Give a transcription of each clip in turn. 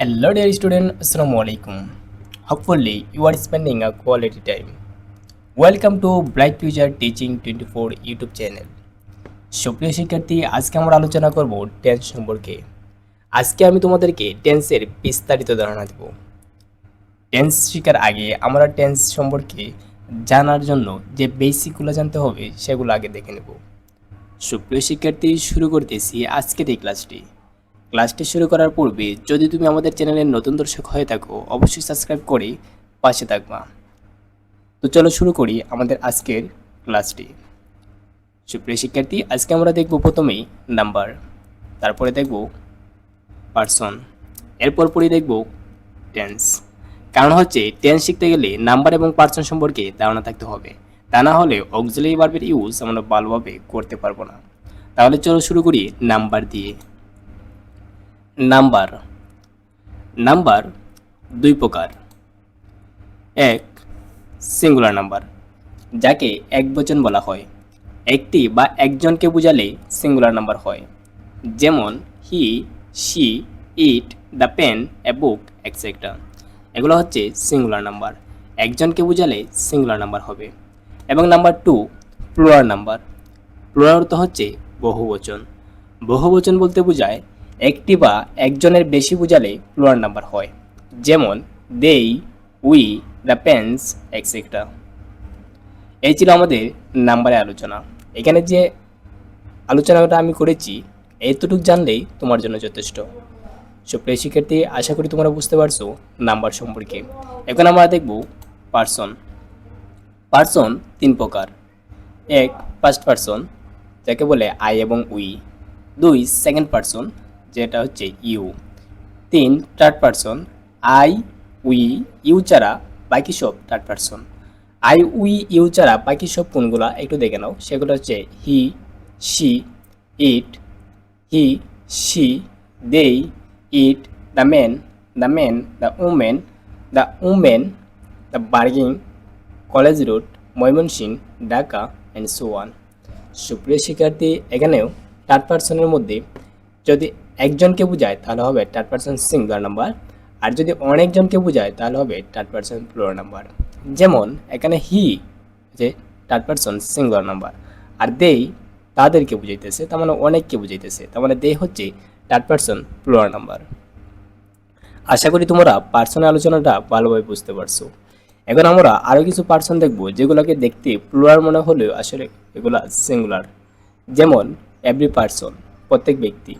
Hello dear student, Assalamu alaikum. Hopefully you are spending a quality time. Welcome to Bright Future Teaching 24 YouTube channel সুপ্রিয় শিক্ষার্থী আজকে আমরা আলোচনা করব tense সম্পর্কে। আজকে আমি তোমাদেরকে টেন্সের বিস্তারিত ধারণা দেব। টেন্স শেখার আগে আমরা টেন্স সম্পর্কে জানার জন্য যে বেসিকগুলো জানতে হবে সেগুলো আগে দেখে নেব। সুপ্রিয় শিক্ষার্থী শুরু করতেছি আজকের এই ক্লাসটি ক্লাসটি শুরু করার পূর্বে যদি তুমি আমাদের চ্যানেলের নতুন দর্শক হয়ে থাকো, অবশ্যই সাবস্ক্রাইব করে পাশে থাকবা। তো চলো শুরু করি আমাদের আজকের ক্লাসটি। সুপ্রিয় শিক্ষার্থী, আজকে আমরা দেখব প্রথমেই নাম্বার, তারপরে দেখব পার্সন, এরপর পরই দেখব টেন্স। কারণ হচ্ছে টেন্স শিখতে গেলে নাম্বার এবং পার্সন সম্পর্কে ধারণা থাকতে হবে। তা না হলে অক্সিলারি ভার্বের ইউজ আমরা ভালোভাবে করতে পারব না। তাহলে চলো শুরু করি নাম্বার দিয়ে। নাম্বার। নাম্বার দুই প্রকার। এক সিঙ্গুলার নাম্বার, যাকে এক বচন বলা হয়। একটি বা একজনকে বোঝালে সিঙ্গুলার নাম্বার হয়। যেমন he she it the pen a book etcetera এগুলো হচ্ছে সিঙ্গুলার নাম্বার। একজনকে বোঝালে সিঙ্গুলার নাম্বার হবে। এবং number two plural number. Plural অর্থ হচ্ছে বহুবচন। বহুবচন বলতে বোঝায় একটি বা একজনের বেশি বোঝালে প্লুরাল নাম্বার হয়। যেমন দেই উই দ্য পেন্স এক্সেট্রা এই ছিল আমাদের নাম্বারের আলোচনা। এখানে যে আলোচনাটা আমি করেছি, এতটুকু জানলেই তোমার জন্য যথেষ্ট। সুপ্রিয় শিক্ষার্থী, আশা করি তোমরা বুঝতে পারছ নাম্বার সম্পর্কে। এখন আমরা দেখব পার্সন পার্সন তিন প্রকার। এক ফার্স্ট পার্সন যাকে বলে আই এবং উই দুই সেকেন্ড পার্সন যেটা হচ্ছে ইউ। তিন third person I, we, you ছাড়া বাকি সব third person I, we, you ছাড়া বাকি সব কোনগুলা একটু দেখে নাও। সেগুলো হচ্ছে হি, she, it, he, she, they, it, the men the men the women the women the bargaining, college road Mymensingh, Dhaka and so one সুপ্রিয় শিক্ষার্থী, এখানেও থার্ড পার্সনের মধ্যে যদি একজনকে বোঝায়, তাহলে হবে থার্ড পার্সন সিঙ্গুলার নাম্বার আর যদি অনেকজনকে বোঝায়, তাহলে হবে থার্ড পার্সন প্লুরাল নাম্বার যেমন, এখানে হি যে থার্ড পার্সন সিঙ্গুলার নাম্বার আর দেই তাদেরকে বুঝাইতেছে, তার মানে অনেককে বুঝাইতেছে। তার মানে দে হচ্ছে থার্ড পার্সন প্লুরাল নাম্বার আশা করি তোমরা পার্সনের আলোচনাটা ভালোভাবে বুঝতে পারছ। এখন আমরা আরও কিছু পার্সন দেখব, যেগুলোকে দেখতে প্লুরাল মনে হলেও আসলে এগুলো সিঙ্গুলার যেমন এভরি পার্সন প্রত্যেক ব্যক্তি।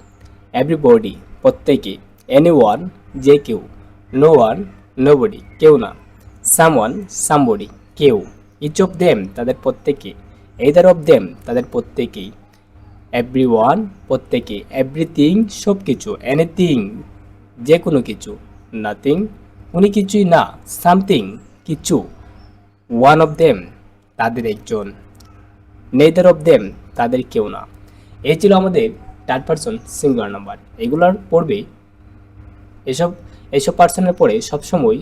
এভরি বডি প্রত্যেকে এনি ওয়ান যে কেউ নো ওয়ান নো বডি কেউ না সাম ওয়ান সামবডি কেউ ইচ অফ দেম তাদের প্রত্যেকে এইদার অফ দেম তাদের প্রত্যেকেই এভরি ওয়ান প্রত্যেকে এভরিথিং সব কিছু এনিথিং যে কোনো কিছু নাথিং উনি কিছুই না সামথিং কিছু ওয়ান অফ দেম তাদের একজন নেদার অফ দেম তাদের কেউ না, এই ছিল আমাদের থার্ড পার্সন সিঙ্গুলার নাম্বার এগুলোর পড়বে এসব এইসব পার্সনের পরে সবসময়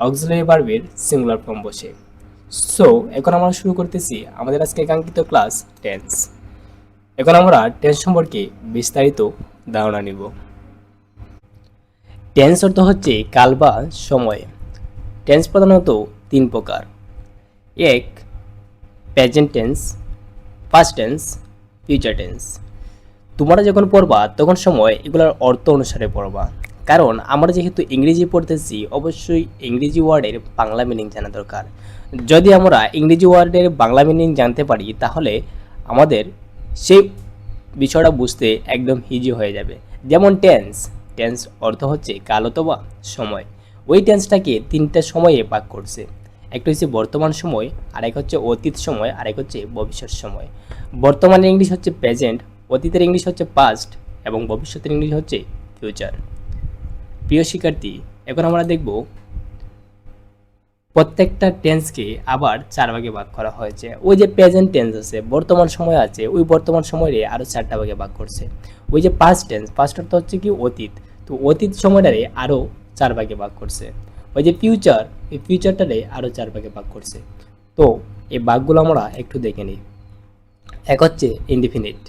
অক্সিলারি ভার্বের সিঙ্গুলার ফর্ম বসে। সো এখন আমরা শুরু করতেছি আমাদের আজকে কাঙ্ক্ষিত ক্লাস টেন্স এখন আমরা টেন্স সম্পর্কে বিস্তারিত ধারণা নিব। টেন্স অর্থ হচ্ছে কাল বা সময়। টেন্স প্রধানত তিন প্রকার। এক present tense past tense future tense তোমরা যখন পড়বা, তখন সময় এগুলোর অর্থ অনুসারে পড়বা। কারণ আমরা যেহেতু ইংরেজি পড়তেছি, অবশ্যই ইংরেজি ওয়ার্ডের বাংলা মিনিং জানা দরকার। যদি আমরা ইংরেজি ওয়ার্ডের বাংলা মিনিং জানতে পারি, তাহলে আমাদের সেই বিষয়টা বুঝতে একদম ইজি হয়ে যাবে। যেমন টেন্স টেন্স অর্থ হচ্ছে কাল অথবা সময়। ওই টেন্সটাকে তিনটা সময়ে ভাগ করছে। একটা হচ্ছে বর্তমান সময়, আরেক হচ্ছে অতীত সময়, আরেক হচ্ছে ভবিষ্যৎ সময়। বর্তমানের ইংলিশ হচ্ছে প্রেজেন্ট অতীতের ইংলিশ হচ্ছে পাস্ট এবং ভবিষ্যতের ইংলিশ হচ্ছে ফিউচার প্রিয় শিক্ষার্থী, এখন আমরা দেখব প্রত্যেকটা টেন্সকে আবার চার ভাগে ভাগ করা হয়েছে। ওই যে প্রেজেন্ট টেন্স আছে, বর্তমান সময় আছে, ওই বর্তমান সময়ে আরও চারটা ভাগে ভাগ করছে। ওই যে পাস্ট টেন্স পাস্ট অর্থ হচ্ছে কি অতীত। তো অতীত সময়টারে আরও চার ভাগে ভাগ করছে। ওই যে ফিউচার এই ফিউচারটারে আরও চার ভাগে ভাগ করছে। তো এই ভাগগুলো আমরা একটু দেখে নিই। এক হচ্ছে ইনডিফিনিট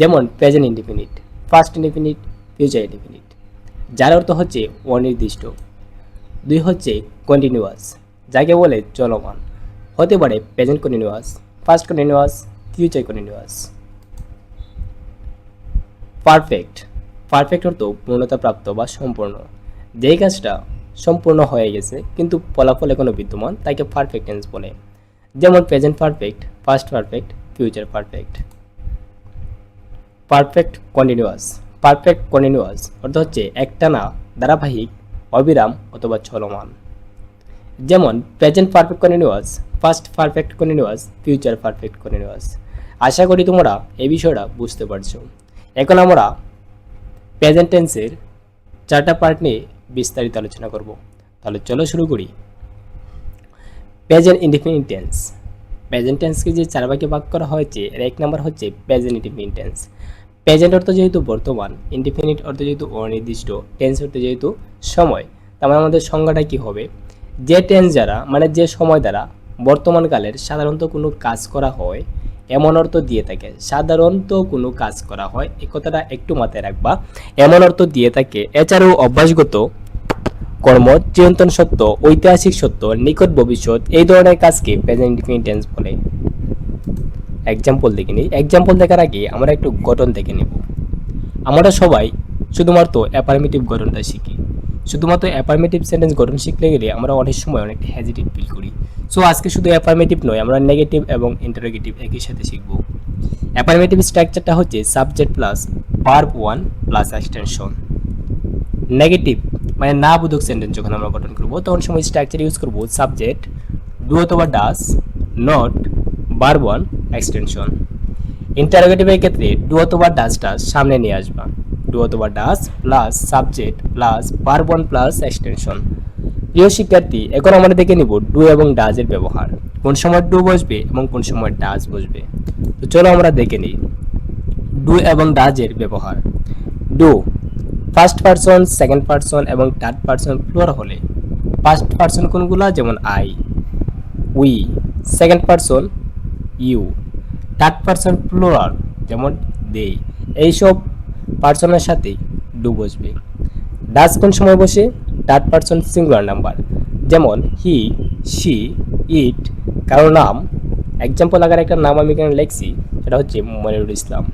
যেমন present indefinite past indefinite future indefinite যার অর্থ হচ্ছে অনির্দিষ্ট। দুই হচ্ছে কন্টিনিউয়াস যাকে বলে চলমান। হতে পারে present continuous past continuous future continuous perfect perfect অর্থ পূর্ণতাপ্রাপ্ত বা সম্পূর্ণ। যেই কাজটা সম্পূর্ণ হয়ে গেছে, কিন্তু ফলাফল এখনও বিদ্যমান, তাকে পারফেক্ট টেন্স বলে। যেমন present perfect past perfect future perfect perfect continuous perfect continuous অর্থ হচ্ছে একটানা ধারাবাহিক, অবিরাম অথবা চলমান। যেমন present perfect continuous past perfect continuous future perfect continuous আশা করি তোমরা এই বিষয়টা বুঝতে পারছ। এখন আমরা প্রেজেন্ট টেন্সের চারটা পার্ট নিয়ে বিস্তারিত আলোচনা করব। তাহলে চলো শুরু করি। প্রেজেন্ট ইনডিফিনিট টেন্স প্রেজেন্ট টেন্সকে যে চার ভাগে ভাগ করা হয়েছে, এর এক নম্বর হচ্ছে প্রেজেন্ট টেন্স প্রেজেন্ট অর্থ যেহেতু বর্তমান ইনডিফিনিট অর্থ যেহেতু অনির্দিষ্ট টেন্স অর্থ যেহেতু সময়। তার মানে আমাদের সংজ্ঞাটা কী হবে? যে টেন্স দ্বারা মানে যে সময় দ্বারা বর্তমানকালের সাধারণত কোনো কাজ করা হয়, এমন অর্থ দিয়ে থাকে। সাধারণত কোনো কাজ করা হয় এই কথাটা একটু মাথায় রাখবা, এমন অর্থ দিয়ে থাকে। এছাড়াও অভ্যাসগত কর্ম চিরন্তন সত্য, ঐতিহাসিক সত্য, নিকট ভবিষ্যৎ, এই ধরনের কাজকে প্রেজেন্ট টেন্স বলে। এক্সাম্পল দেখে নিই। এক্সাম্পল দেখার আগে আমরা একটু গঠন দেখে নেব। আমরা সবাই শুধুমাত্র অ্যাপারমেটিভ গঠনটা শিখি। শুধুমাত্র অ্যাপারমেটিভ সেন্টেন্স গঠন শিখলে গেলে আমরা অনেক সময় অনেক হ্যাজিটেট ফিল করি। সো আজকে শুধু অ্যাপারমেটিভ নয়, আমরা নেগেটিভ এবং ইন্টারোগেটিভ একই সাথে শিখব। অ্যাপারমেটিভ স্ট্রাকচারটা হচ্ছে subject plus verb one plus extension negative মানে না বোধক সেন্টেন্স যখন আমরা গঠন করব, তখন সময় স্ট্রাকচার ইউজ করব সাবজেক্ট ডু অথবা ডাস নট বার ওয়ান এক্সটেনশন ইন্টারোগেটিভের ক্ষেত্রে ডু অথবা ডাসটা সামনে নিয়ে আসবা। ডু অথবা ডাস প্লাস সাবজেক্ট প্লাস বার ওয়ান প্লাস এক্সটেনশন প্রিয় শিক্ষার্থী, এখন আমরা দেখে নিব ডু এবং ডাজের ব্যবহার। কোন সময় ডু বসবে এবং কোন সময় ডাজ বসবে। তো চলো আমরা দেখে নিই। ডু এবং ডাজের ব্যবহার। Do first person second person এবং থার্ড পারসন প্লুরাল হলে। ফার্স্ট পারসন কোনগুলো? যেমন I we second person you third person plural যেমন দে এইসব পার্সনের সাথে ডু বসবে। ডাস কোন সময় বসে? থার্ড পারসন সিঙ্গুলার নাম্বার যেমন হি শি ইট কারও নাম। এক্সাম্পল আকারে একটা নাম আমি এখানে লিখছি, সেটা হচ্ছে Monirul Islam.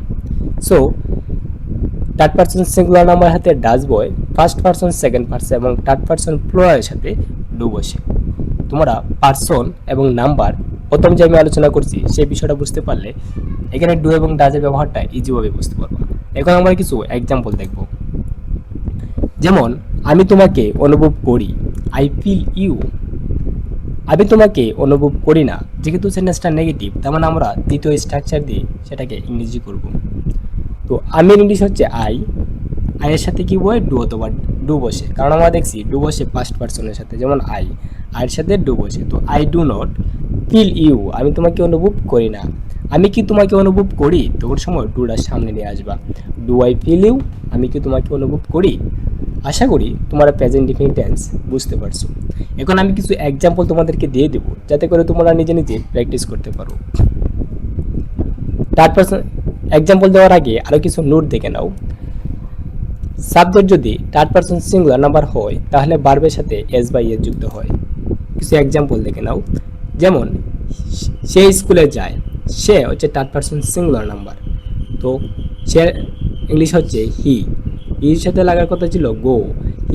So third person singular number হাতে ডাস বয় ফার্স্ট পার্সন সেকেন্ড পারসন এবং থার্ড পারসন প্লুরালের সাথে ডু বসে। তোমরা পার্সন এবং নাম্বার প্রথম যে আমি আলোচনা করছি, সেই বিষয়টা বুঝতে পারলে এখানে ডু এবং ডাজের ব্যবহারটা ইজিভাবে বুঝতে পারব। এখন আমরা কিছু এক্সাম্পল দেখব। যেমন, আমি তোমাকে অনুভব করি আই ফিল ইউ আমি তোমাকে অনুভব করি না, যেহেতু সেন্টেন্সটা নেগেটিভ তার মানে আমরা দ্বিতীয় স্ট্রাকচার দিয়ে সেটাকে ইংরেজি করব। তো আমি ইংলিশ হচ্ছে আই আইয়ের সাথে কি বয়? ডু অথবা ডু বসে। কারণ আমরা দেখছি ডু বসে ফার্স্ট পার্সনের সাথে, যেমন আই আইয়ের সাথে ডু বসে। তো I do not feel you আমি তোমাকে অনুভব করি না। আমি কি তোমাকে অনুভব করি? তখন সময় ডুটা সামনে নিয়ে আসবা। ডু আই ফিল ইউ আমি কি তোমাকে অনুভব করি? আশা করি তোমরা প্রেজেন্ট ডিফিনিট টেন্স বুঝতে পারছ। এখন আমি কিছু এক্সাম্পল তোমাদেরকে দিয়ে দেবো, যাতে করে তোমরা নিজে নিজে প্র্যাকটিস করতে পারো। থার্ড পার্সন এক্সাম্পল দেওয়ার আগে আরও কিছু নোট দেখে নাও। সাবজেক্ট যদি থার্ড পার্সন সিঙ্গুলার নাম্বার হয়, তাহলে বার্বের সাথে এস বাই এস যুক্ত হয়। কিছু এক্সাম্পল দেখে নাও। যেমন, সে স্কুলে যায়, সে হচ্ছে থার্ড পার্সন সিঙ্গুলার নাম্বার তো সে ইংলিশ হচ্ছে হি হির সাথে লাগার কথা ছিল গো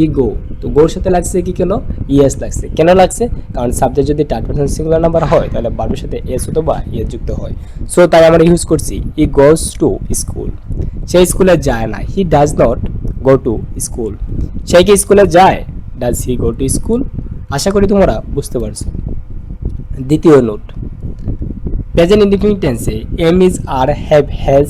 ই গো তো গোর সাথে লাগছে কি কেন? ইএস লাগছে। কেন লাগছে? কারণ সাবজেক্ট যদি থার্ড পার্সন সিঙ্গুলার নাম্বার হয়, তাহলে বার্বের সাথে এস হতো বা ইএস যুক্ত হয়। সো তাই আমরা ইউজ করছি ই গোস টু স্কুল সে স্কুলে যায় না। He does not go to school সে কি স্কুলে যায়? Does he go to school আশা করি তোমরা বুঝতে পারছ। দ্বিতীয় নোট প্রেজেন্ট ইন্ডিফিনিট টেন্সে am is are have has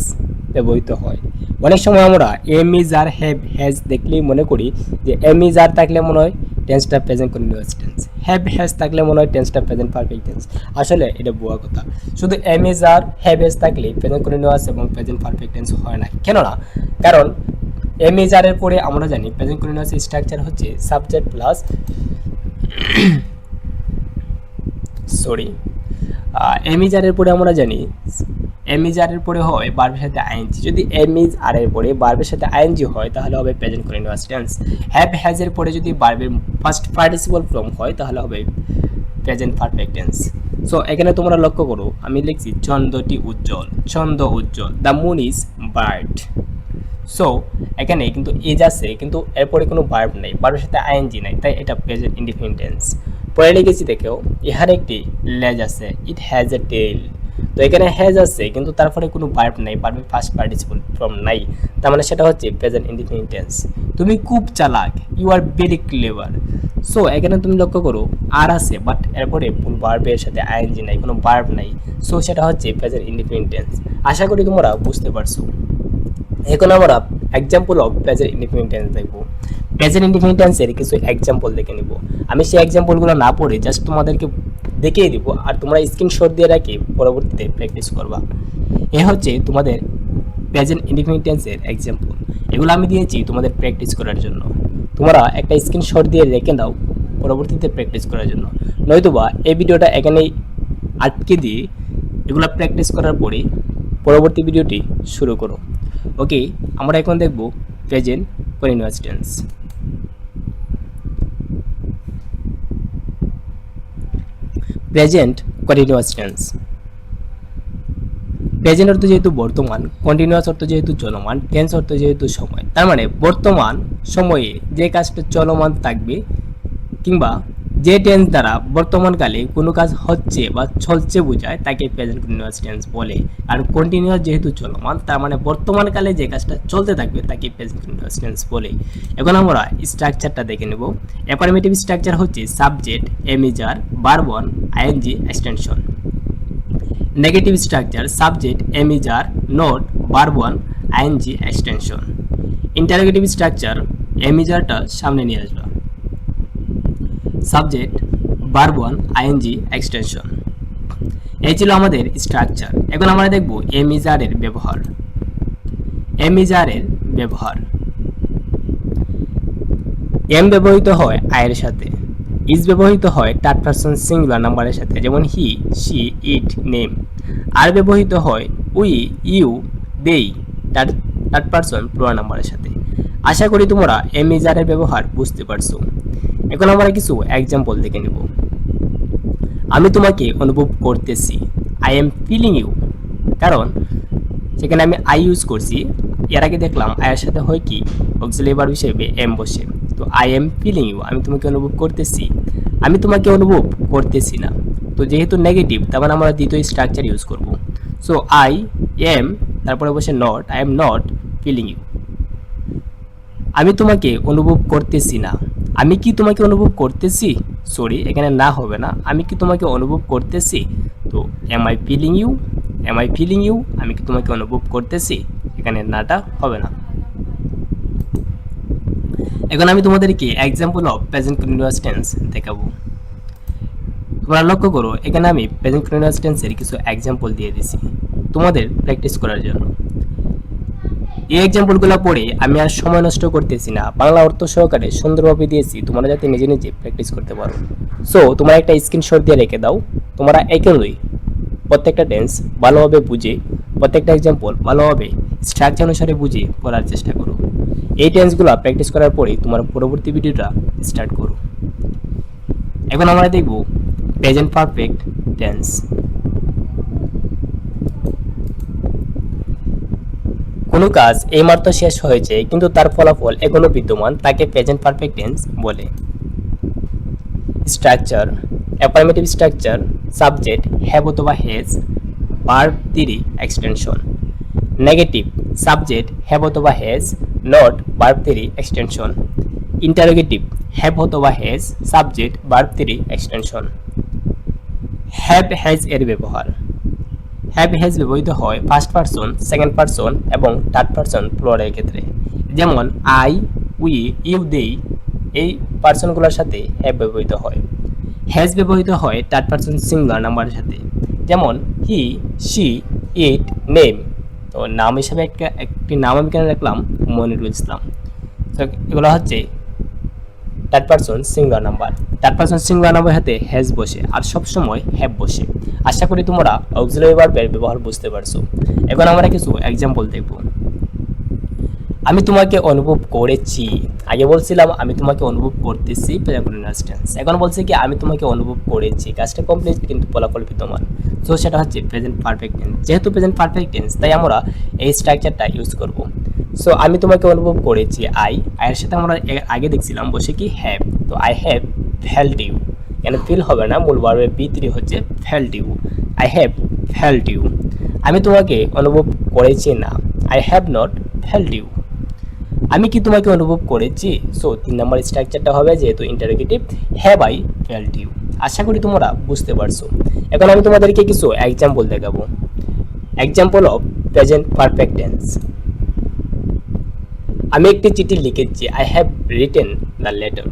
ব্যবহৃত হয়। অনেক সময় আমরা am is are have has দেখলেই মনে করি যে এম ইজ আর থাকলে মনে হয় টেন্সটা present continuous tense have has থাকলে মনে হয় টেন্সটা প্রেজেন্ট পারফেক্ট টেন্স আসলে এটা বুয়া কথা। শুধু am is are have has থাকলে প্রেজেন্ট কন্টিনিউয়াস এবং প্রেজেন্ট পারফেক্ট টেন্স হয় না। কেন না কারণ এম ইজ আর এর পরে আমরা জানি প্রেজেন্ট কন্টিনিউয়াস স্ট্রাকচার হচ্ছে সাবজেক্ট প্লাস সরি এমিজারের পরে আমরা জানি এর পরে হয় বার্বের সাথে আইএনজি যদি ইজ আর এর পরে বার্বের সাথে আইএনজি হয়, তাহলে হবে present continuous tense. Have has এর পরে যদি বার্বের ফার্স্ট পার্টিসিপল ফর্ম হয়, তাহলে হবে প্রেজেন্ট পারফেক্ট টেন্স। সো এখানে তোমরা লক্ষ্য করো, আমি লিখছি, চন্দ্রটি উজ্জ্বল চন্দ্র উজ্জ্বল the moon is bright so এখানে কিন্তু এজ আছে, কিন্তু এরপরে কোনো বার্ব নেই, বার্বের সাথে আইএনজি নাই, তাই এটা প্রেজেন্ট ইন্ডিপেন্ডেন্স পরে লিখেছি দেখেও, ইহার একটি লেজ আছে ইট হ্যাজ এ টেল তো এখানে হ্যাজ আছে, কিন্তু তারপরে কোনো বার্ব নাই বার্বের ফার্স্ট পার্টিসিপল ফর্ম নাই। তার মানে সেটা হচ্ছে প্রেজেন্ট ইন্ডিপেন্ডেন্স তুমি খুব চালাক you are very clever so এখানে তুমি লক্ষ্য করো আর আছে বাট এরপরে কোনো বার্বের সাথে আইএনজি নাই, কোনো বার্ব নাই। সো সেটা হচ্ছে প্রেজেন্ট ইন্ডিপেন্ডেন্স আশা করি তোমরা বুঝতে পারছ। এখন আমরা এক্সাম্পল অফ প্রেজেন্ট ইন্ডিপেন্ডেন্স দেখব প্রেজেন্ট ইন্ডিপেন্ডেন্সের কিছু এক্সাম্পল দেখে নিব। আমি সেই এক্সাম্পলগুলো না পড়ে জাস্ট তোমাদেরকে দেখিয়ে দিব আর তোমরা স্ক্রিনশট দিয়ে রাখি পরবর্তীতে প্র্যাকটিস করবা। এ হচ্ছে তোমাদের প্রেজেন্ট ইন্ডিপেন্ডেন্সের এক্সাম্পল এগুলো আমি দিয়েছি তোমাদের প্র্যাকটিস করার জন্য। তোমরা একটা স্ক্রিনশট দিয়ে রেখে দাও পরবর্তীতে প্র্যাকটিস করার জন্য। নয়তোবা এই ভিডিওটা এখানেই আটকে দিয়ে এগুলো প্র্যাকটিস করার পরে পরবর্তী ভিডিওটি শুরু করো। ওকে আমরা এখন দেখব present continuous tense present continuous tense present অর্থ যেহেতু বর্তমান কন্টিনিউয়াস অর্থ যেহেতু চলমান টেন্স অর্থ যেহেতু সময়। তার মানে বর্তমান সময়ে যে কাজটা চলমান থাকবে কিংবা যে টেন্স দ্বারা বর্তমানকালে কোনো কাজ হচ্ছে বা চলছে বোঝায়, তাকে প্রেজেন্ট কন্টিনিউয়াস টেন্স বলে। আর কন্টিনিউয়াস যেহেতু চলমান, তার মানে বর্তমানকালে যে কাজটা চলতে থাকবে, তাকে প্রেজেন্ট কন্টিনিউয়াস টেন্স বলে। এখন আমরা স্ট্রাকচারটা দেখে নেব। অ্যাফার্মেটিভ স্ট্রাকচার হচ্ছে subject am is are verb one ING extension negative structure subject am is are not verb one ING extension interrogative structure এমিজারটা সামনে নিয়ে আসবা। সাবজেক্ট বারবন আইএনজি এক্সটেনশন এই ছিল আমাদের স্ট্রাকচার এখন আমরা দেখব এমিজারের ব্যবহার। এমিজারের ব্যবহার। এম ব্যবহৃত হয় আয়ের সাথে। ইজ ব্যবহৃত হয় থার্ড পারসন সিঙ্গুলার নাম্বারের সাথে, যেমন হি শি ইট নেম আর ব্যবহৃত হয় we you they third third person plural নাম্বারের সাথে। আশা করি তোমরা এম এমিজারের ব্যবহার বুঝতে পারছ। এখন আমরা কিছু এক্সাম্পল দেখে নেব। আমি তোমাকে অনুভব করতেছি আই এম ফিলিং ইউ কারণ সেখানে আমি আই ইউজ করছি, এর আগে দেখলাম আয়ের সাথে হয় কি অক্সিলেবার হিসেবে এম বসে। তো আই এম ফিলিং ইউ আমি তোমাকে অনুভব করতেছি। আমি তোমাকে অনুভব করতেছি না। তো যেহেতু নেগেটিভ তার মানে আমরা দ্বিতীয় স্ট্রাকচার ইউজ করব। সো আই এম তারপরে বসে not I am not feeling you আমি তোমাকে অনুভব করতেছি না। আমি কি তোমাকে অনুভব করতেছি? সরি এখানে না হবে না। আমি কি তোমাকে অনুভব করতেছি? তো am I feeling you am I feeling you আমি কি তোমাকে অনুভব করতেছি? এখানে নাটা হবে না। এখন আমি তোমাদেরকে example of present continuous tense দেখাবো। তোমরা লক্ষ্য করো, এখানে আমি প্রেজেন্ট কন্টিনিউয়াস টেন্সের কিছু এক্সাম্পল দিয়ে দিছি। তোমাদের প্র্যাকটিস করার জন্য। এই এক্সাম্পলগুলো পড়ে আমি আর সময় নষ্ট করতেছি না। বাংলা অর্থ সহকারে সুন্দরভাবে দিয়েছি, তোমরা যাতে নিজে নিজে প্র্যাকটিস করতে পারো। সো তোমরা একটা স্ক্রিনশট দিয়ে রেখে দাও। তোমরা একেই প্রত্যেকটা টেন্স ভালোভাবে বুঝে, প্রত্যেকটা এক্সাম্পল ভালোভাবে স্ট্রাকচার অনুসারে বুঝে পড়ার চেষ্টা করো। এই টেন্সগুলো প্র্যাকটিস করার পরে তোমার পরবর্তী ভিডিওটা স্টার্ট করো। এখন আমরা দেখব প্রেজেন্ট পারফেক্ট টেন্স কোনো কাজ এইমাত্র শেষ হয়েছে, কিন্তু তার ফলাফল এখনও বিদ্যমান, তাকে প্রেজেন্ট পারফেক্ট টেন্স বলে। Structure affirmative structure subject have অথবা has verb three extension negative subject have অথবা has not verb three extension interrogative have অথবা has subject verb three extension have has এর ব্যবহার। হ্যাভ হ্যাজ ব্যবহৃত হয় first person second person এবং third person প্লোরালের ক্ষেত্রে। যেমন আই উই ইউ দেই এই পার্সনগুলোর সাথে হ্যাভ ব্যবহৃত হয়। হ্যাজ ব্যবহৃত হয় থার্ড পারসন সিঙ্গুলার নাম্বারের সাথে। যেমন হি শি ইট নেম তো নাম হিসাবে একটা, একটি নাম আমি কেন রাখলাম? মনিরুল ইসলাম তো এগুলো হচ্ছে third person singular number third person singular number হাতে হ্যাজ বসে, আর সবসময় হ্যাভ বসে। আশা করি তোমরা অক্সিলারি ভার্বের ব্যবহার বুঝতে পারছ। এখন আমরা কিছু এক্সাম্পল দেখব। আমি তোমাকে অনুভব করেছি। আগে বলছিলাম, আমি তোমাকে অনুভব করতেছি প্রেজেন্ট টেন্স এখন বলছে কি, আমি তোমাকে অনুভব করেছি। কাজটা কমপ্লিট কিন্তু ফলাফল বিদ্যমান তো সেটা হচ্ছে প্রেজেন্ট পারফেক্ট টেন্স যেহেতু প্রেজেন্ট পারফেক্ট টেন্স তাই আমরা এই স্ট্রাকচারটা ইউজ করব। সো আমি তোমাকে অনুভব করেছি আই আয়ের সাথে আমরা আগে দেখছিলাম বসে কি হ্যাভ তো আই হ্যাভ ফেল্ট ইউ এখানে ফিল হবে না, মূল ভার্বের বি হচ্ছে felt you I have felt you আমি তোমাকে অনুভব করেছি না I have not felt you আমি কি তোমাকে অনুভব করেছি? সো তিন নম্বর স্ট্রাকচারটা হবে যেহেতু interrogative have I felt you আশা করি তোমরা বুঝতে পারছ। এখন আমি তোমাদেরকে কিছু এক্সাম্পল দেখাবো। Example of present perfect tense আমি একটি চিঠি লিখেছি I have written the letter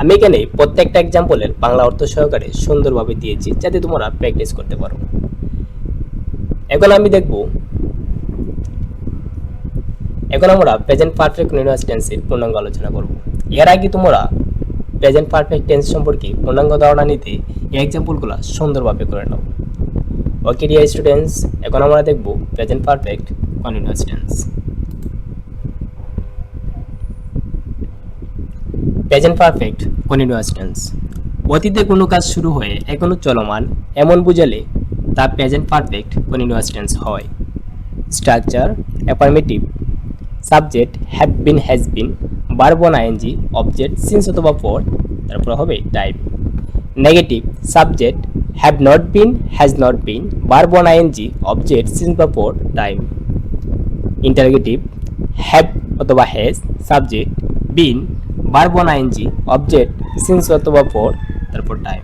আমি এখানে প্রত্যেকটা এক্সাম্পলের বাংলা অর্থ সহকারে সুন্দরভাবে দিয়েছি, যাতে তোমরা প্র্যাকটিস করতে পারো। এখন আমি দেখব, এখন আমরা প্রেজেন্ট পারফেক্ট কন্টিনিউয়াস টেন্সের পূর্ণাঙ্গ আলোচনা করব। এর আগে তোমরা প্রেজেন্ট পারফেক্ট টেন্স সম্পর্কে পূর্ণাঙ্গ ধারণা নিতে এই এক্সাম্পলগুলো সুন্দরভাবে করে নাও। ওকে ডিয়ার স্টুডেন্টস এখন আমরা দেখব present perfect continuous tense present perfect continuous tense অতীতে কোনো কাজ শুরু হয়ে এখনও চলমান, এমন বুঝালে তা প্রেজেন্ট পারফেক্ট কন্টিনিউয়াস টেন্স হয়। Structure affirmative subject have been has been verb one ING object since অথবা ফর তারপর হবে time negative subject have not been has not been verb one ING object since বা for time interrogative have অথবা has subject been, verb one ING object, since অথবা for, তারপর time.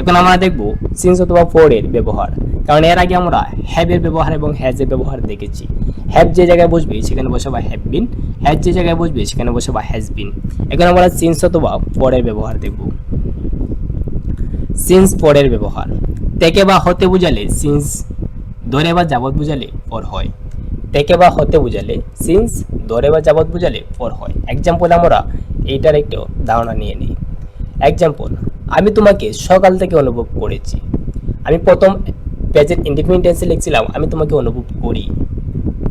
এখন আমরা দেখব সিন্স অথবা ফোর এর ব্যবহার, কারণ এর আগে আমরা হ্যাভ এর ব্যবহার এবং হ্যাজ এর ব্যবহার দেখেছি। হ্যাভ যে জায়গায় বসবে, সেখানে বসে বা হ্যাভ বিন, হ্যাজ যে জায়গায় বসবে, সেখানে বসে বা হ্যাজ বিন। এখন আমরা সিন্স অথবা ফোর এর ব্যবহার দেখব। সিন্স ফোর এর ব্যবহার থেকে বা হতে বুঝালে সিন্স, ধরে বা যাবত বুঝালে ফর হয়। থেকে বা হতে বুঝালে সিন্স ধরে বা যাবত বুঝালে ফর হয়। এক্সাম্পল আমরা এইটার একটু ধারণা নিয়ে নিই। এক্সাম্পল আমি তোমাকে সকাল থেকে অনুভব করেছি। আমি প্রথম প্রেজেন্ট ইন্ডিপেন্ডেন্সে লিখছিলাম, আমি তোমাকে অনুভব করি।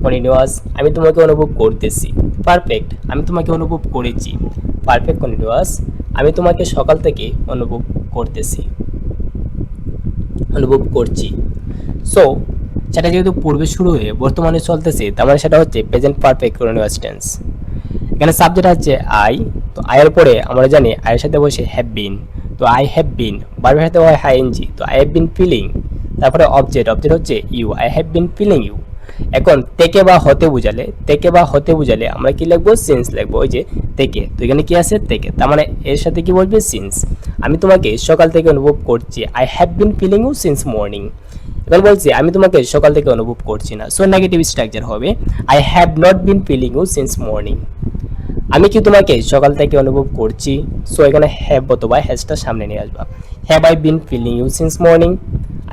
কন্টিনিউয়াস আমি তোমাকে অনুভব করতেছি। পারফেক্ট আমি তোমাকে অনুভব করেছি। পারফেক্ট কন্টিনিউয়াস আমি তোমাকে সকাল থেকে অনুভব করতেছি। অনুভব করছি। সো সেটা যেহেতু পূর্বে শুরু হয়ে বর্তমানে চলতেছে, তার মানে সেটা হচ্ছে প্রেজেন্ট পারফেক্ট কন্টিনিউয়াস টেন্স এখানে সাবজেক্ট হচ্ছে আই তো আয়ের পরে আমরা জানি আয়ের সাথে বসে হ্যাভ বিন তো আই হ্যাভ বিন বারবার সাথে হয় হাই এনজি তো আই হ্যাভ বিন ফিলিং তারপরে অবজেক্ট অবজেক্ট হচ্ছে you I have been feeling you এখন থেকে বা হতে বুঝালে, থেকে বা হতে বুঝালে আমরা কি লিখব? সিন্স লিখব, ওই যে থেকে। তো এখানে কি আছে? থেকে। তার মানে এর সাথে কি বলবে? সিন্স আমি তোমাকে সকাল থেকে অনুভব করছি I have been feeling you since morning এবার বলছি আমি তোমাকে সকাল থেকে অনুভব করছি না। সো নেগেটিভ স্ট্রাকচার হবে। I have not been feeling you since morning আমি কি তোমাকে সকাল থেকে অনুভব করছি? সো এখানে হ্যাভ অথবা হ্যাজটা সামনে নিয়ে আসবা। Have I been feeling you since morning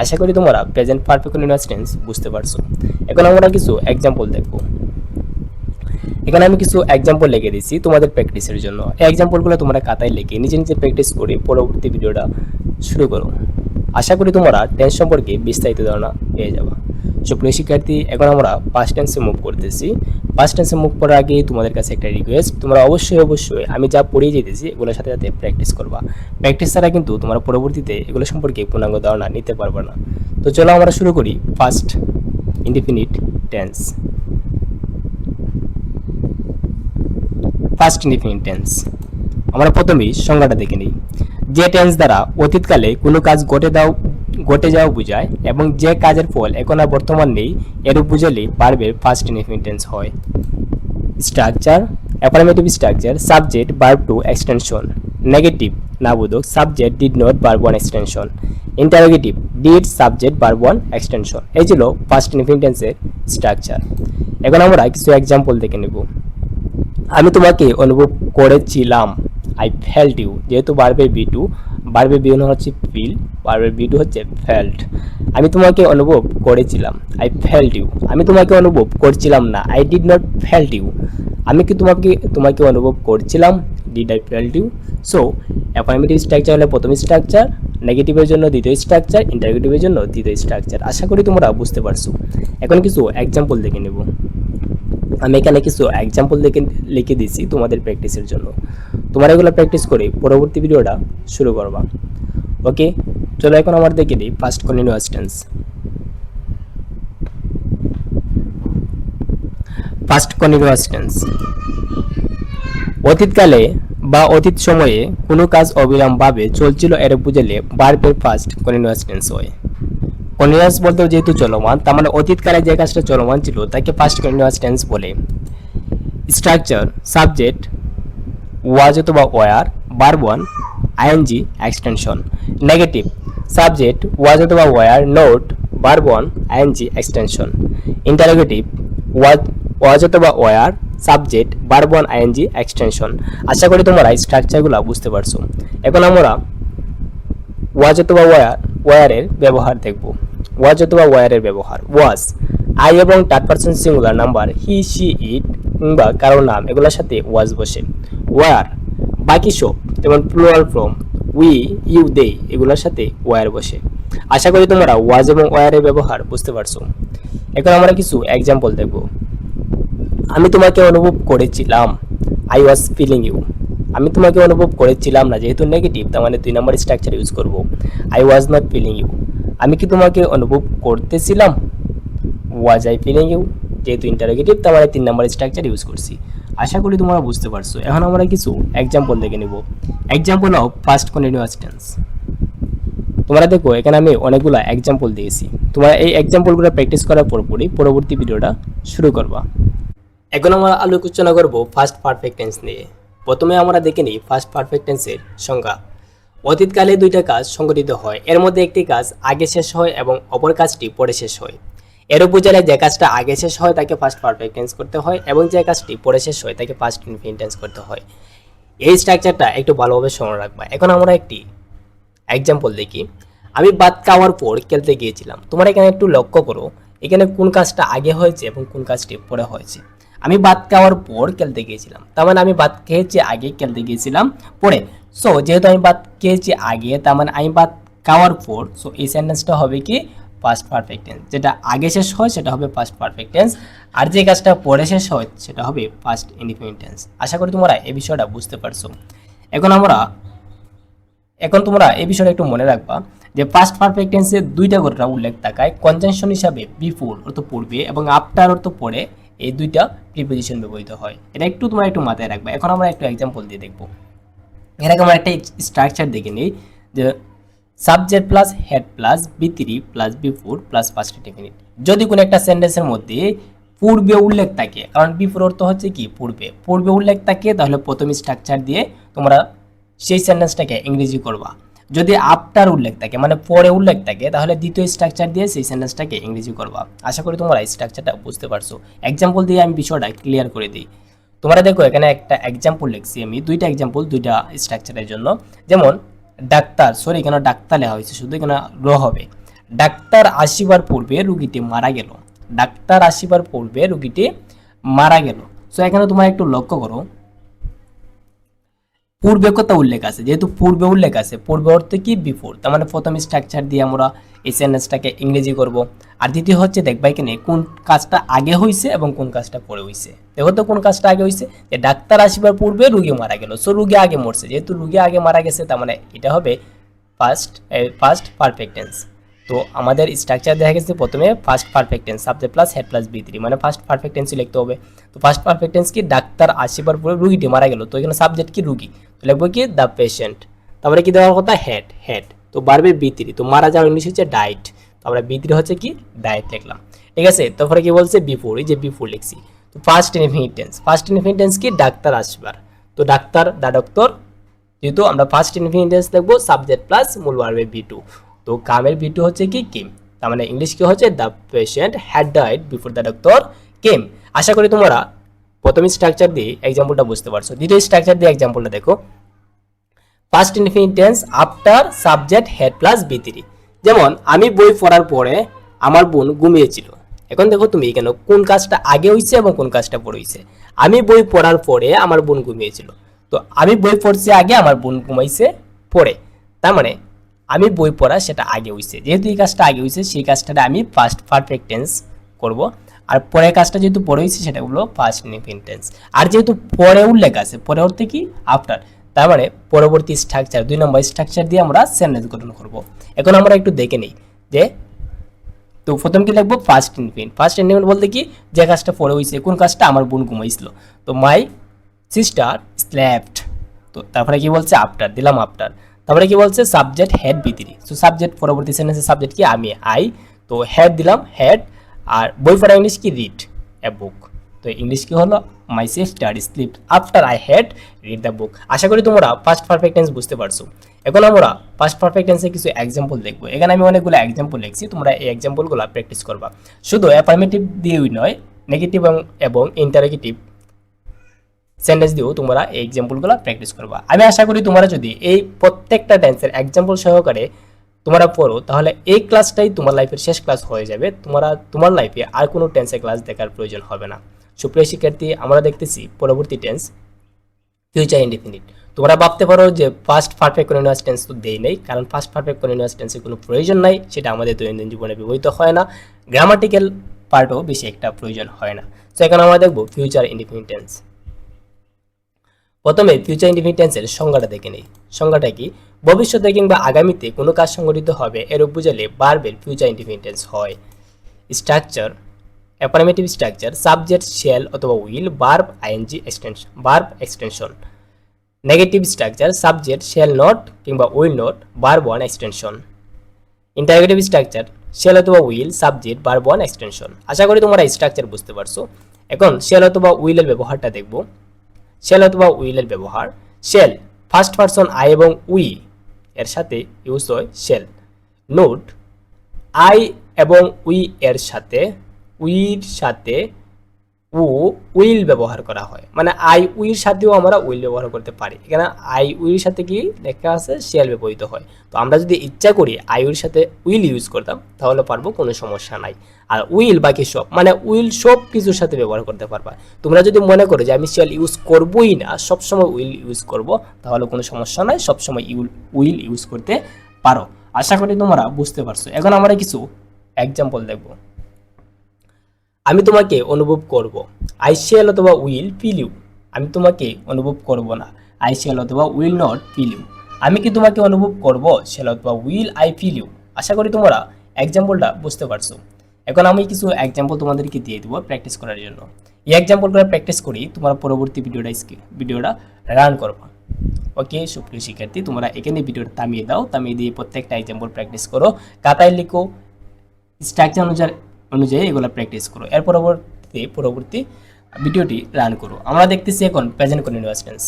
আশা করি তোমরা প্রেজেন্ট পারফেক্ট কন্টিনিউয়াস টেন্স বুঝতে পারছ। এখন আমরা কিছু এক্সাম্পল দেখব। এখানে আমি কিছু এক্সাম্পল লিখে দিচ্ছি তোমাদের প্র্যাকটিসের জন্য। এই এক্সাম্পলগুলো তোমরা খাতায় লিখে নিজে নিজে প্র্যাকটিস করে পরবর্তী ভিডিওটা শুরু করো। আশা করি তোমরা টেন্স সম্পর্কে বিস্তারিত ধারণা পেয়ে যাবা। সুপ্রিয় শিক্ষার্থী, এখন আমরা পাস্ট টেন্সে মুভ করতেছি। পাস্ট টেন্সে মুভ করার আগে তোমাদের কাছে একটা রিকোয়েস্ট তোমরা অবশ্যই অবশ্যই আমি যা পড়িয়ে যেতেছি, এগুলোর সাথে সাথে প্র্যাকটিস করবা। প্র্যাকটিস ছাড়া কিন্তু তোমরা পরবর্তীতে এগুলো সম্পর্কে পূর্ণাঙ্গ ধারণা নিতে পারবে না। তো চলো আমরা শুরু করি past indefinite tense past indefinite tense আমরা প্রথমেই সংজ্ঞাটা দেখে নিই। যে টেন্স দ্বারা অতীতকালে কোনো কাজ ঘটে দাও, ঘটে যাওয়া বোঝায় এবং যে কাজের ফল এখন আর বর্তমান নেই, এরূপ বুঝালে পারবে ফার্স্ট ইনডিফিনিট টেন্স হয়। Structure affirmative structure subject verb two extension negative নাবোধক subject did not verb one extension interrogative did subject verb one extension এই ছিল ফার্স্ট ইনডিফিনিট টেন্সের স্ট্রাকচার এখন আমরা কিছু এক্সাম্পল দেখে নেব। আমি তোমাকে অনুভব করেছিলাম। আই ফেল্ট ইউ যেহেতু বারবে বি টু বারবে বি হচ্ছে ফিল বারবে বি টু হচ্ছে ফেল্ট আমি তোমাকে অনুভব করেছিলাম। আই ফেল্ট ইউ আমি তোমাকে অনুভব করছিলাম না। I did not felt you আমি কি তোমাকে তোমাকে অনুভব করছিলাম? ডি ডাইপ্রালটিভ সো অ্যাফার্মেটিভ স্ট্রাকচার হলে প্রথম স্ট্রাকচার নেগেটিভের জন্য দ্বিতীয় স্ট্রাকচার ইন্টারগেটিভের জন্য দ্বিতীয় স্ট্রাকচার আশা করি তোমরা বুঝতে পারছ। এখন কিছু এক্সাম্পল দেখে নেব। আমি এখানে কিছু এক্সাম্পল দেখে লিখে দিয়েছি তোমাদের প্র্যাকটিসের জন্য। তোমরা এগুলো প্র্যাকটিস করে পরবর্তী ভিডিওটা শুরু করবা। ওকে চলো এখন আমার দেখে দিই first continuous tense first continuous tense অতীতকালে বা অতীত সময়ে কোনো কাজ অবিরামভাবে চলছিল এর বুঝালে বার্বের ফার্স্ট কন্টিনিউয়াস টেন্স হয়। কন্টিনিউয়াস বলতে যেহেতু চলমান, তার মানে অতীতকালে যে কাজটা চলমান ছিল, তাকে ফার্স্ট কন্টিনিউয়াস টেন্স বলে। স্ট্রাকচার সাবজেক্ট ওয়াজ অথবা were bar one ING extension negative subject was অথবা were not bar one ING extension interrogative was was অথবা ওয়ার সাবজেক্ট বার ওয়ান আইএনজি এক্সটেনশন আশা করি তোমরা স্ট্রাকচারগুলো বুঝতে পারছ। এখন আমরা ওয়াজ অথবা ওয়ার ওয়ারের ব্যবহার দেখব। ওয়াজ অথবা ওয়ারের ব্যবহার। ওয়াজ আই এবং third person singular number he she it কিংবা কারও নাম, এগুলোর সাথে ওয়াজ বসে। ওয়ার বাকি সব, যেমন plural from we you they এগুলোর সাথে ওয়ার বসে। আশা করি তোমরা ওয়াজ এবং ওয়ারের ব্যবহার বুঝতে পারছ। এখন আমরা কিছু এক্সাম্পল দেখব। আমি তোমাকে অনুভব করেছিলাম। আই ওয়াজ ফিলিং ইউ আমি তোমাকে অনুভব করেছিলাম না, যেহেতু নেগেটিভ তার মানে দুই নম্বর স্ট্রাকচার ইউজ করব। I was not feeling you আমি কি তোমাকে অনুভব করতেছিলাম? ওয়াজ আই ফিলিং ইউ যেহেতু ইন্টারোগেটিভ তার মানে তিন নম্বর স্ট্রাকচার ইউজ করছি। আশা করি তোমরা বুঝতে পারছ। এখন আমরা কিছু এক্সাম্পল দেখে নেব। Example of past continuous tense তোমরা দেখো, এখানে আমি অনেকগুলো এক্সাম্পল দিয়েছি। তোমরা এই এক্সাম্পলগুলো প্র্যাকটিস করার পরপরই পরবর্তী ভিডিওটা শুরু করবা। এখন আমরা আলোচনা করব ফার্স্ট পারফেক্ট টেন্স নিয়ে। প্রথমে আমরা দেখে নিই ফার্স্ট পারফেক্ট টেন্সের সংজ্ঞা। অতীতকালে দুইটা কাজ সংঘটিত হয়। এর মধ্যে একটি কাজ আগে শেষ হয় এবং অপর কাজটি পরে শেষ হয়। এর উপজেলে যে কাজটা আগে শেষ হয়, তাকে ফার্স্ট পারফেক্ট টেন্স করতে হয় এবং যে কাজটি পরে শেষ হয়, তাকে ফার্স্ট ইনফিনিট টেন্স করতে হয়। এই স্ট্রাকচারটা একটু ভালোভাবে স্মরণ রাখবা। এখন আমরা একটি এক্সাম্পল দেখি। আমি ভাত খাওয়ার পর খেলতে গিয়েছিলাম। তোমরা এখানে একটু লক্ষ্য করো, এখানে কোন কাজটা আগে হয়েছে এবং কোন কাজটি পরে হয়েছে। আমি ভাত খাওয়ার পর খেলতে গিয়েছিলাম। তার মানে আমি ভাত খেয়েছি আগে খেলতে গিয়েছিলাম পরে। সো যেহেতু আমি ভাত খেয়েছি আগে, তার মানে আমি ভাত খাওয়ার পর সো এই সেন্টেন্সটা হবে কি পাস্ট পারফেক্ট টেন্স যেটা আগে শেষ হয়, সেটা হবে পাস্ট পারফেক্ট টেন্স আর যে কাজটা পরে শেষ হয়, সেটা হবে পাস্ট ইনডিফিনিট টেন্স আশা করি তোমরা এই বিষয়টা বুঝতে পারছ। এখন আমরা, এখন তোমরা এই বিষয়টা একটু মনে রাখবা যে পাস্ট পারফেক্ট টেন্সে দুইটা ঘটনা উল্লেখ থাকায় কনজাংশন হিসাবে বিফোর অর্থ পূর্বে এবং আফটার অর্থ পরে এই দুইটা প্রিপোজিশন ব্যবহৃত হয়। এটা একটু তোমরা একটু মাথায় রাখবে। এখন আমরা একটু এক্সাম্পল দিয়ে দেখব। এর আগে আমরা একটা স্ট্রাকচার দেখে নিই যে subject plus had plus V three plus V four plus past definite যদি কোনো একটা সেন্টেন্সের মধ্যে পূর্বে উল্লেখ থাকে, কারণ বিফোর অর্থ হচ্ছে কি? পূর্বে। পূর্বে উল্লেখ থাকে, তাহলে প্রথম স্ট্রাকচার দিয়ে তোমরা সেই সেন্টেন্সটাকে ইংরেজি করবা। যদি আফটার উল্লেখ থাকে মানে পরে উল্লেখ থাকে, তাহলে দ্বিতীয় স্ট্রাকচার দিয়ে সেই সেন্টেন্সটাকে ইংরেজি করবা। আশা করি তোমরা স্ট্রাকচারটা বুঝতে পারছ। এক্সাম্পল দিয়ে আমি বিষয়টা ক্লিয়ার করে দিই। তোমরা দেখো, এখানে একটা এক্সাম্পল লিখছি আমি, দুইটা এক্সাম্পল দুইটা স্ট্রাকচারের জন্য। যেমন, ডাক্তার সরি এখানে ডাক্তার লেখা হয়েছে, শুধু এখানে র হবে। ডাক্তার আসিবার পূর্বে রুগীটি মারা গেল। ডাক্তার আসিবার পূর্বে রুগীটি মারা গেল। সো এখানে তোমরা একটু লক্ষ্য করো। পূর্বে কথা উল্লেখ আছে? যেহেতু পূর্বে উল্লেখ আছে, পূর্বে অর্থে কি? বিফোর তার মানে প্রথম স্ট্রাকচার দিয়ে আমরা এই সেন্টেন্সটাকে ইংরেজি করব। আর দ্বিতীয় হচ্ছে দেখবা এখানে কোন কাজটা আগে হয়েছে এবং কোন কাজটা পরে হয়েছে দেখো তো কোন কাজটা আগে হয়েছে যে ডাক্তার আসিবার পূর্বে রুগী মারা গেল। সো রুগী আগে মরছে। যেহেতু রুগী আগে মারা গেছে, তার মানে এটা হবে ফার্স্ট ফার্স্ট পারফেক্ট টেন্স তো আমাদের স্ট্রাকচার দেখা গেছে প্রথমে past perfect tense subject plus had plus V three মানে ফার্স্ট পারফেক্ট টেন্সই লিখতে হবে। তো ফার্স্ট পারফেক্ট টেন্স কি? ডাক্তার আসিবার পরে রুগীটি মারা গেল। তো এখানে সাবজেক্ট কি? রুগী। লিখব কি? দ্য পেশেন্ট তারপরে কি দেওয়ার কথা? হেড হেড তো বাড়বে বিত্রি তো মারা যাওয়ার ইংলিশ হচ্ছে ডায়েট তো আমরা বি থ্রি হচ্ছে কি? ডায়েট লিখলাম। ঠিক আছে? তারপরে কি বলছে? বিফোর এই যে বিফোর লিখছি। তো past infinite tense past infinite tense কি? ডাক্তার আসবার। তো ডাক্তার দা ডক্টর যেহেতু আমরা ফার্স্ট ইনফিনিট টেন্স লিখব সাবজেক্ট প্লাস মূল বাড়বে বি টু তো কামের বি টু হচ্ছে কি? কিম তার মানে ইংলিশ কি হচ্ছে? The patient had died before the doctor came আশা করি তোমরা প্রথম স্ট্রাকচার দিয়ে এক্সাম্পলটা বুঝতে পারছ। দ্বিতীয় স্ট্রাকচার দিয়ে এক্সাম্পলটা দেখো। Past infinite tense after subject had plus V যেমন, আমি বই পড়ার পরে আমার বোন ঘুমিয়েছিল। এখন দেখো তুমি কেন কোন কাজটা আগে হয়েছে এবং কোন কাজটা পরে হয়েছে আমি বই পড়ার পরে আমার বোন ঘুমিয়েছিল। তো আমি বই পড়ছি আগে, আমার বোন ঘুমাইছে পড়ে তার মানে আমি বই পড়া সেটা আগে হইছে। যেহেতু এই কাজটা আগে হইছে, সেই কাজটা আমি ফার্স্ট পারফেক্ট টেন্স করব। আর পরের কাজটা যেহেতু পরে হয়েছে, সেটা হলো ফার্স্ট টেন্স আর যেহেতু পরে উল্লেখ আছে, পরে অর্থে কি? আফটার তার মানে পরবর্তী স্ট্রাকচার দুই নম্বর স্ট্রাকচার দিয়ে আমরা সেন্টেন্স গঠন করব। এখন আমরা একটু দেখে নিই যে, তো প্রথম কি লিখব? ফার্স্ট ইনফিনিট ফার্স্ট ইনফিনিট বলতে কি? যে কাজটা পরে হয়েছে, কোন কাজটা? আমার বোন ঘুমাইছিল। তো মাই সিস্টার স্ল্যাপড তো তারপরে কি বলছে? আফটার দিলাম আফটার তারপরে কি বলছে? সাবজেক্ট হেড ভিতরি তো সাবজেক্ট পরবর্তী সেন্টেন্সের সাবজেক্ট কি? আমি আই তো হেড দিলাম হেড আর বই পড়া ইংলিশ কি? রিড এ বুক তো ইংলিশ কি হলো? My sister sleep after I had read the book আশা করি তোমরা ফার্স্ট পারফেক্ট টেন্স বুঝতে পারছ। এখন আমরা ফার্স্ট পারফেক্ট টেন্সে কিছু এক্সাম্পল দেখব। এখানে আমি অনেকগুলো এক্সাম্পল লিখছি, তোমরা এই এক্সাম্পলগুলো প্র্যাকটিস করবা। শুধু অ্যাফার্মেটিভ দিয়েই নয় নেগেটিভ এবং ইন্টারগেটিভ সেন্টেন্স দিয়েও তোমরা এই এক্সাম্পলগুলো প্র্যাকটিস করবা। আমি আশা করি তোমরা যদি এই প্রত্যেকটা টেন্সের এক্সাম্পল সহকারে তোমরা পড়ো, তাহলে এই ক্লাসটাই তোমার লাইফের শেষ ক্লাস হয়ে যাবে। তোমরা, তোমার লাইফে আর কোনো টেন্সের ক্লাস দেখার প্রয়োজন হবে না। সুপ্রিয় শিক্ষার্থী, আমরা দেখতেছি পরবর্তী টেন্স ফিউচার ইনডিফিনিট তোমরা ভাবতে পারো যে ফার্স্ট পারফেক্ট কন্টিনিউয়াস টেন্স তো দেই নেই, কারণ ফার্স্ট পারফেক্ট কন্টিনিউয়াস টেন্সের কোনো প্রয়োজন নাই, সেটা আমাদের দৈনন্দিন জীবনে ব্যবহৃত হয় না। গ্রামাটিক্যাল পার্টও বেশি একটা প্রয়োজন হয় না। তো এখন আমরা দেখব ফিউচার ইনডিফিনিট টেন্স প্রথমে ফিউচার ইনডিফিনিট টেন্সের সংজ্ঞাটা দেখে নেই। সংজ্ঞাটা কি? ভবিষ্যতে কিংবা আগামীতে কোনো কাজ সংগঠিত হবে এরূপ বুঝালে বারবেল ফিউচার ইনডিফিনিট টেন্স হয়। Structure affirmative structure subject shall অথবা will verb ING extension verb extension negative structure subject shall not কিংবা will not verb one extension interrogative structure shall অথবা will subject verb one extension আশা করি তোমরা structure বুঝতে পারছ। এখন shell অথবা উইলের ব্যবহারটা দেখব। শেল অথবা উইলের ব্যবহার। শেল ফার্স্ট পারসন আই এবং উই এর সাথে ইউজ হয় শেল নোট আই এবং উই এর সাথে উইর সাথে ও উইল ব্যবহার করা হয়। মানে আই উইর সাথেও আমরা উইল ব্যবহার করতে পারি। এখানে আই উইর সাথে কি লেখা আছে? শেল ব্যবহৃত হয়। তো আমরা যদি ইচ্ছা করি আই উইর সাথে উইল ইউজ করতাম, তাহলে পারব, কোনো সমস্যা নাই। আর উইল বাকি সব মানে উইল সব কিছুর সাথে ব্যবহার করতে পারবা। তোমরা যদি মনে করো যে আমি শেল ইউজ করবোই না, সবসময় উইল ইউজ করব, তাহলে কোনো সমস্যা নাই, সবসময় ইউল, উইল ইউজ করতে পারো। আশা করি তোমরা বুঝতে পারছ। এখন আমরা কিছু এক্সাম্পল দেখব। আমি তোমাকে অনুভব করব। আই শেল অথবা উইল ফিল ইউ আমি তোমাকে অনুভব করব না। আই শেল অথবা উইল নট ফিল ইউ আমি কি তোমাকে অনুভব করব? শেল অথবা উইল আই ফিল ইউ আশা করি তোমরা এক্সাম্পলটা বুঝতে পারছ। এখন আমি কিছু এক্সাম্পল তোমাদেরকে দিয়ে দেবো প্র্যাকটিস করার জন্য। এই এক্সাম্পলগুলো প্র্যাকটিস করি, তোমরা পরবর্তী ভিডিওটা ভিডিওটা রান করবা। ওকে সুপ্রিয় শিক্ষার্থী, তোমরা এখানে ভিডিওটা থামিয়ে দাও। থামিয়ে দিয়ে প্রত্যেকটা এক্সাম্পল প্র্যাকটিস করো। কাতায় লিখো। স্ট্রাকচার অনুযায়ী অনুযায়ী এগুলো প্র্যাকটিস করো। এর পরবর্তী পরবর্তী ভিডিওটি রান করো। আমরা দেখতেছি এখন প্রেজেন্ট কন্টিনিউয়াস টেন্স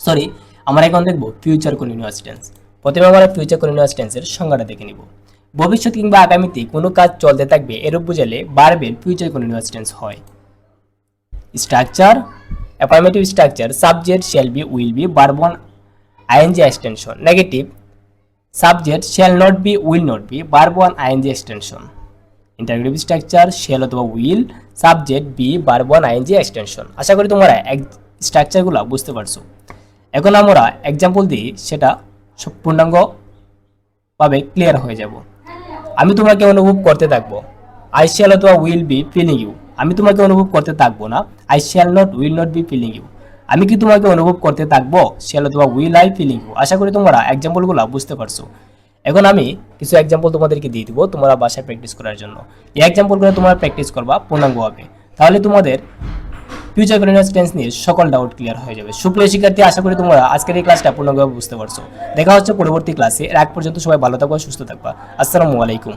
সরি আমরা এখন দেখব ফিউচার কন্টিনিউয়াস টেন্স প্রথমে আমরা ফিউচার কন্টিনিউয়াস টেন্সের সংজ্ঞাটা দেখে নিব। ভবিষ্যৎ কিংবা আগামীতে কোনো কাজ চলতে থাকবে এরূপ বুঝালে বারবেল ফিউচার কন্টিনিউয়াস টেন্স হয়। Structure affirmative structure subject shall be will be verb one ING extension negative subject shall not be will not be verb one ING extension interrogative structure shall অথবা will subject be verb one ING extension আশা করি তোমরা স্ট্রাকচারগুলো বুঝতে পারছ। এখন আমরা example দিই, সেটা সব পূর্ণাঙ্গভাবে ক্লিয়ার হয়ে যাব। আমি তোমাকে অনুভব করতে থাকব। আই শ্যাল অথবা উইল বি ফিলিং ইউ আমি তোমাকে অনুভব করতে থাকব না। I shall not will not be feeling you আমি কি তোমাকে অনুভব করতে থাকব? শ্যাল অথবা উইল আই ফিলিং ইউ আশা করি তোমরা এক্সাম্পলগুলো বুঝতে পারছ। এখন আমি কিছু এক্সাম্পল তোমাদেরকে দিয়ে দিব তোমরা বাসায় প্র্যাকটিস করার জন্য। এই এক্সাম্পলগুলো তোমরা প্র্যাকটিস করবা পূর্ণাঙ্গভাবে তাহলে তোমাদের ফিউচার কন্টিনিউয়াস টেন্স নিয়ে সকল ডাউট ক্লিয়ার হয়ে যাবে। সুপ্রিয় শিক্ষার্থী, আশা করি তোমরা আজকের এই ক্লাসটা পূর্ণাঙ্গভাবে বুঝতে পারছ। দেখা হচ্ছে পরবর্তী ক্লাসে এর আগ পর্যন্ত সবাই ভালো থাকবা, সুস্থ থাকবা। আসসালামু আলাইকুম।